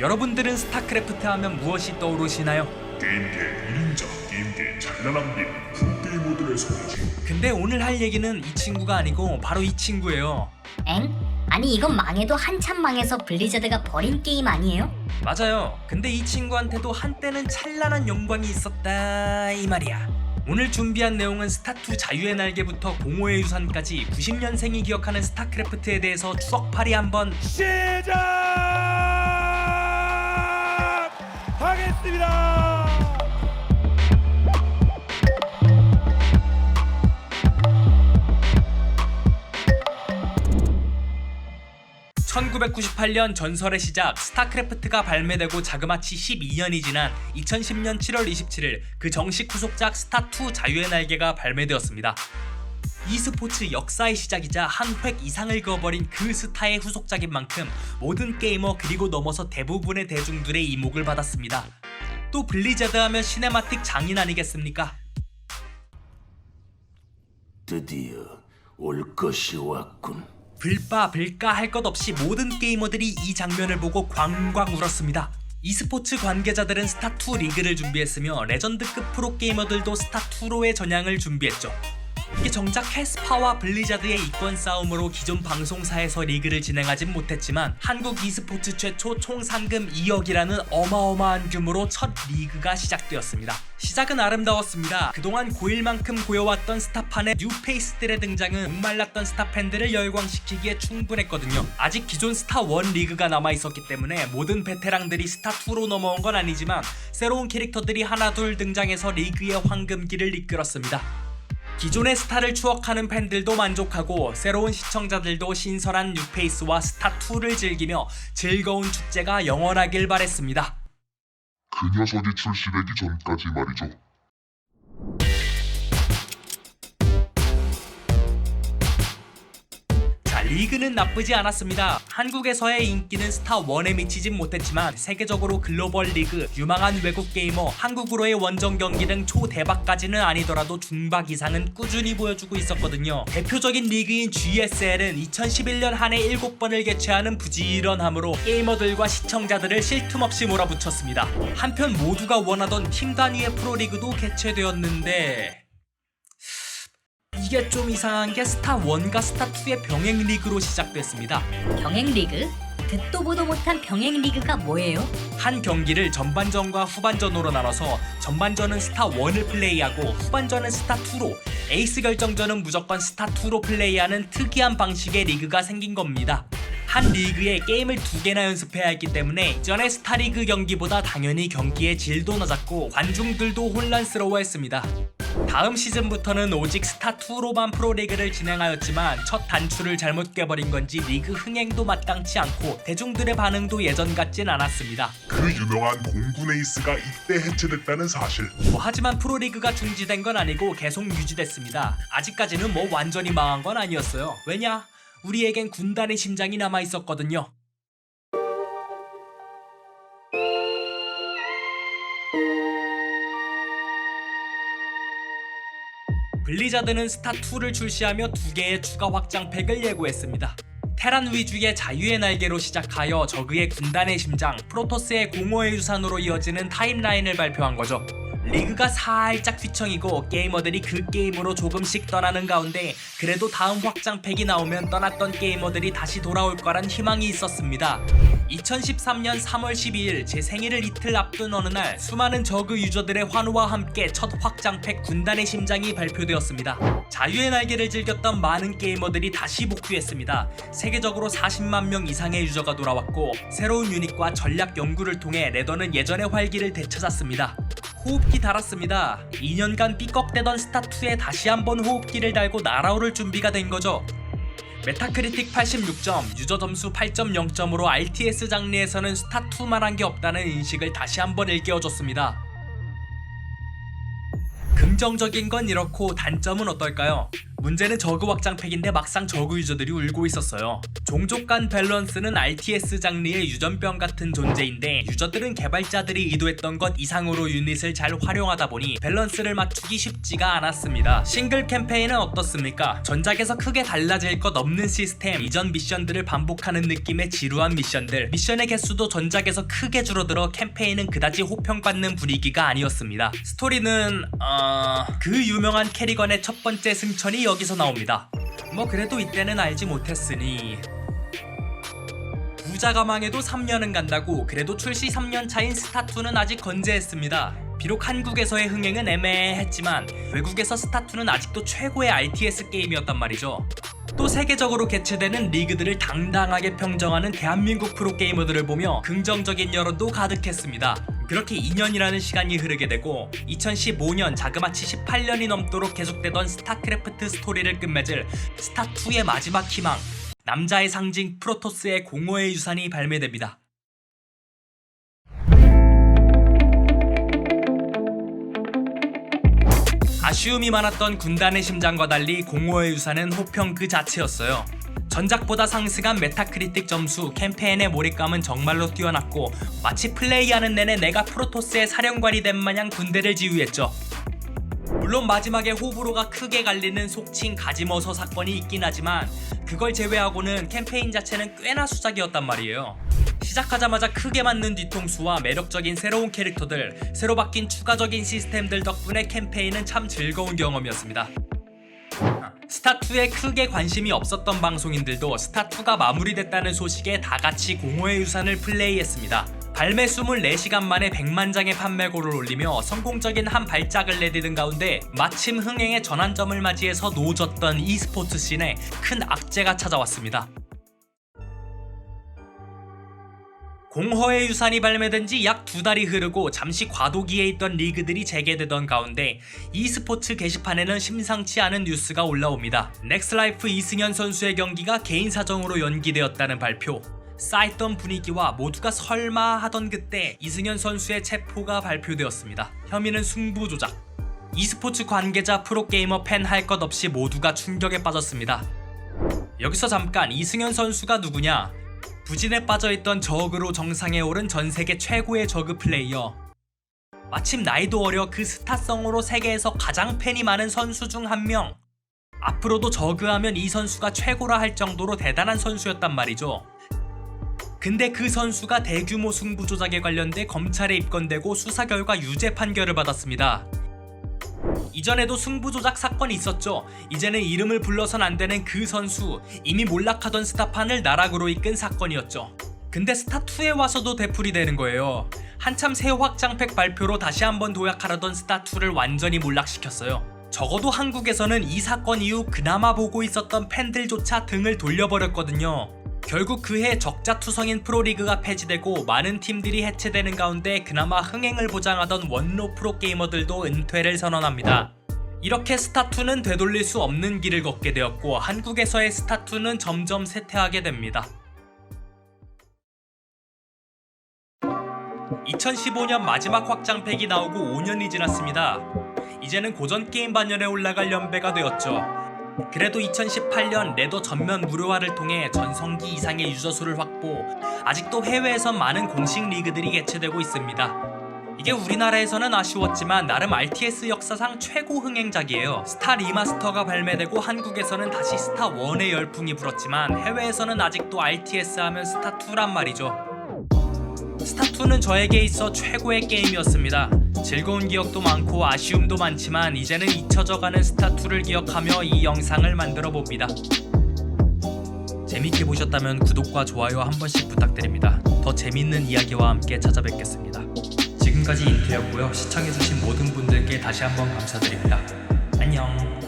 여러분들은 스타크래프트 하면 무엇이 떠오르시나요? 게임계 1인자, 게임계 찬란한 빛, 프로게이머들의 성지. 근데 오늘 할 얘기는 이 친구가 아니고 바로 이 친구예요. 엥? 아니 이건 망해도 한참 망해서 블리자드가 버린 게임 아니에요? 맞아요. 근데 이 친구한테도 한때는 찬란한 영광이 있었다 이 말이야. 오늘 준비한 내용은 스타2 자유의 날개부터 공허의 유산까지 90년생이 기억하는 스타크래프트에 대해서 추억팔이 한번 시작 1998년 전설의 시작 스타크래프트가 발매되고 자그마치 12년이 지난 2010년 7월 27일 그 정식 후속작 스타2 자유의 날개가 발매되었습니다. e스포츠 역사의 시작이자 한 획 이상을 그어버린 그 스타의 후속작인 만큼 모든 게이머 그리고 넘어서 대부분의 대중들의 이목을 받았습니다. 또 블리자드 하면 시네마틱 장인 아니겠습니까? 드디어 올 것이 왔군. 불빠 불까 할 것 없이 모든 게이머들이 이 장면을 보고 광광 울었습니다. e스포츠 관계자들은 스타2 리그를 준비했으며 레전드급 프로게이머들도 스타2로의 전향을 준비했죠. 이게 정작 캐스파와 블리자드의 이권 싸움으로 기존 방송사에서 리그를 진행하진 못했지만 한국 e스포츠 최초 총 상금 2억이라는 어마어마한 규모로 첫 리그가 시작되었습니다. 시작은 아름다웠습니다. 그동안 고일만큼 고여왔던 스타판의 뉴페이스들의 등장은 목말랐던 스타 팬들을 열광시키기에 충분했거든요. 아직 기존 스타1 리그가 남아있었기 때문에 모든 베테랑들이 스타2로 넘어온 건 아니지만 새로운 캐릭터들이 하나둘 등장해서 리그의 황금기를 이끌었습니다. 기존의 스타를 추억하는 팬들도 만족하고 새로운 시청자들도 신선한 뉴페이스와 스타2를 즐기며 즐거운 축제가 영원하길 바랬습니다. 그 녀석이 출시되기 전까지 말이죠. 리그는 나쁘지 않았습니다. 한국에서의 인기는 스타1에 미치진 못했지만 세계적으로 글로벌 리그, 유망한 외국 게이머, 한국으로의 원정 경기 등 초대박까지는 아니더라도 중박 이상은 꾸준히 보여주고 있었거든요. 대표적인 리그인 GSL은 2011년 한 해 7번을 개최하는 부지런함으로 게이머들과 시청자들을 쉴틈 없이 몰아붙였습니다. 한편 모두가 원하던 팀 단위의 프로리그도 개최되었는데 이게 좀 이상한 게 스타 1과 스타 2의 병행 리그로 시작됐습니다. 병행 리그? 듣도 보도 못한 병행 리그가 뭐예요? 한 경기를 전반전과 후반전으로 나눠서 전반전은 스타 1을 플레이하고 후반전은 스타 2로 에이스 결정전은 무조건 스타 2로 플레이하는 특이한 방식의 리그가 생긴 겁니다. 한 리그에 게임을 두 개나 연습해야 했기 때문에 이전의 스타리그 경기보다 당연히 경기의 질도 낮았고 관중들도 혼란스러워했습니다. 다음 시즌부터는 오직 스타2로만 프로리그를 진행하였지만 첫 단추를 잘못 깨버린 건지 리그 흥행도 마땅치 않고 대중들의 반응도 예전 같진 않았습니다. 그 유명한 공군 에이스가 이때 해체됐다는 사실. 뭐 하지만 프로리그가 중지된 건 아니고 계속 유지됐습니다. 아직까지는 뭐 완전히 망한 건 아니었어요. 왜냐? 우리에겐 군단의 심장이 남아 있었거든요. 블리자드는 스타2를 출시하며 두 개의 추가 확장팩을 예고했습니다. 테란 위주의 자유의 날개로 시작하여 저그의 군단의 심장, 프로토스의 공허의 유산으로 이어지는 타임라인을 발표한 거죠. 리그가 살짝 휘청이고 게이머들이 그 게임으로 조금씩 떠나는 가운데 그래도 다음 확장팩이 나오면 떠났던 게이머들이 다시 돌아올 거란 희망이 있었습니다. 2013년 3월 12일 제 생일을 이틀 앞둔 어느 날 수많은 저그 유저들의 환호와 함께 첫 확장팩 군단의 심장이 발표되었습니다. 자유의 날개를 즐겼던 많은 게이머들이 다시 복귀했습니다. 세계적으로 40만 명 이상의 유저가 돌아왔고 새로운 유닛과 전략 연구를 통해 레더는 예전의 활기를 되찾았습니다. 호흡기 달았습니다. 2년간 삐걱대던 스타2에 다시 한번 호흡기를 달고 날아오를 준비가 된 거죠. 메타크리틱 86점, 유저 점수 8.0점으로 RTS 장르에서는 스타2만한 게 없다는 인식을 다시 한번 일깨워줬습니다. 긍정적인 건 이렇고 단점은 어떨까요? 문제는 저그 확장팩인데 막상 저그 유저들이 울고 있었어요. 종족 간 밸런스는 RTS 장르의 유전병 같은 존재인데 유저들은 개발자들이 의도했던 것 이상으로 유닛을 잘 활용하다 보니 밸런스를 맞추기 쉽지가 않았습니다. 싱글 캠페인은 어떻습니까? 전작에서 크게 달라질 것 없는 시스템, 이전 미션들을 반복하는 느낌의 지루한 미션들, 미션의 개수도 전작에서 크게 줄어들어 캠페인은 그다지 호평받는 분위기가 아니었습니다. 스토리는 어... 그 유명한 캐리건의 첫 번째 승천이 여기서 나옵니다. 뭐 그래도 이때는 알지 못했으니 부자가 망해도 3년은 간다고 그래도 출시 3년 차인 스타2는 아직 건재했습니다. 비록 한국에서의 흥행은 애매했지만 외국에서 스타2는 아직도 최고의 RTS 게임이었단 말이죠. 또 세계적으로 개최되는 리그들을 당당하게 평정하는 대한민국 프로게이머들을 보며 긍정적인 여론도 가득했습니다. 그렇게 2년이라는 시간이 흐르게 되고 2015년 자그마치 18년이 넘도록 계속되던 스타크래프트 스토리를 끝맺을 스타2의 마지막 희망 남자의 상징 프로토스의 공허의 유산이 발매됩니다. 아쉬움이 많았던 군단의 심장과 달리 공허의 유산은 호평 그 자체였어요. 전작보다 상승한 메타크리틱 점수, 캠페인의 몰입감은 정말로 뛰어났고 마치 플레이하는 내내 내가 프로토스의 사령관이 된 마냥 군대를 지휘했죠. 물론 마지막에 호불호가 크게 갈리는 속칭 가지머서 사건이 있긴 하지만 그걸 제외하고는 캠페인 자체는 꽤나 수작이었단 말이에요. 시작하자마자 크게 맞는 뒤통수와 매력적인 새로운 캐릭터들, 새로 바뀐 추가적인 시스템들 덕분에 캠페인은 참 즐거운 경험이었습니다. 스타2에 크게 관심이 없었던 방송인들도 스타2가 마무리됐다는 소식에 다 같이 공허의 유산을 플레이했습니다. 발매 24시간 만에 100만 장의 판매고를 올리며 성공적인 한 발작을 내디딘 가운데 마침 흥행의 전환점을 맞이해서 노졌던 e스포츠 씬에 큰 악재가 찾아왔습니다. 공허의 유산이 발매된 지 약 두 달이 흐르고 잠시 과도기에 있던 리그들이 재개되던 가운데 e스포츠 게시판에는 심상치 않은 뉴스가 올라옵니다. 넥스라이프 이승현 선수의 경기가 개인 사정으로 연기되었다는 발표. 쌓였던 분위기와 모두가 설마 하던 그때 이승현 선수의 체포가 발표되었습니다. 혐의는 승부 조작. e스포츠 관계자 프로게이머 팬 할 것 없이 모두가 충격에 빠졌습니다. 여기서 잠깐 이승현 선수가 누구냐? 부진에 빠져있던 저그로 정상에 오른 전 세계 최고의 저그 플레이어. 마침 나이도 어려 그 스타성으로 세계에서 가장 팬이 많은 선수 중 한 명. 앞으로도 저그하면 이 선수가 최고라 할 정도로 대단한 선수였단 말이죠. 근데 그 선수가 대규모 승부 조작에 관련돼 검찰에 입건되고 수사 결과 유죄 판결을 받았습니다. 이전에도 승부 조작 사건이 있었죠. 이제는 이름을 불러선 안 되는 그 선수 이미 몰락하던 스타판을 나락으로 이끈 사건이었죠. 근데 스타2에 와서도 되풀이 되는 거예요. 한참 새 확장팩 발표로 다시 한번 도약하려던 스타2를 완전히 몰락시켰어요. 적어도 한국에서는 이 사건 이후 그나마 보고 있었던 팬들조차 등을 돌려버렸거든요. 결국 그해 적자투성인 프로리그가 폐지되고 많은 팀들이 해체되는 가운데 그나마 흥행을 보장하던 원로 프로게이머들도 은퇴를 선언합니다. 이렇게 스타2는 되돌릴 수 없는 길을 걷게 되었고 한국에서의 스타2는 점점 쇠퇴하게 됩니다. 2015년 마지막 확장팩이 나오고 5년이 지났습니다. 이제는 고전 게임 반열에 올라갈 연배가 되었죠. 그래도 2018년 레더 전면 무료화를 통해 전성기 이상의 유저 수를 확보, 아직도 해외에서 많은 공식 리그들이 개최되고 있습니다. 이게 우리나라에서는 아쉬웠지만 나름 RTS 역사상 최고 흥행작이에요. 스타 리마스터가 발매되고 한국에서는 다시 스타 1의 열풍이 불었지만 해외에서는 아직도 RTS 하면 스타 2란 말이죠. 스타2는 저에게 있어 최고의 게임이었습니다. 즐거운 기억도 많고 아쉬움도 많지만 이제는 잊혀져가는 스타2를 기억하며 이 영상을 만들어 봅니다. 재밌게 보셨다면 구독과 좋아요 한 번씩 부탁드립니다. 더 재밌는 이야기와 함께 찾아뵙겠습니다. 지금까지 인트였고요. 시청해주신 모든 분들께 다시 한번 감사드립니다. 안녕.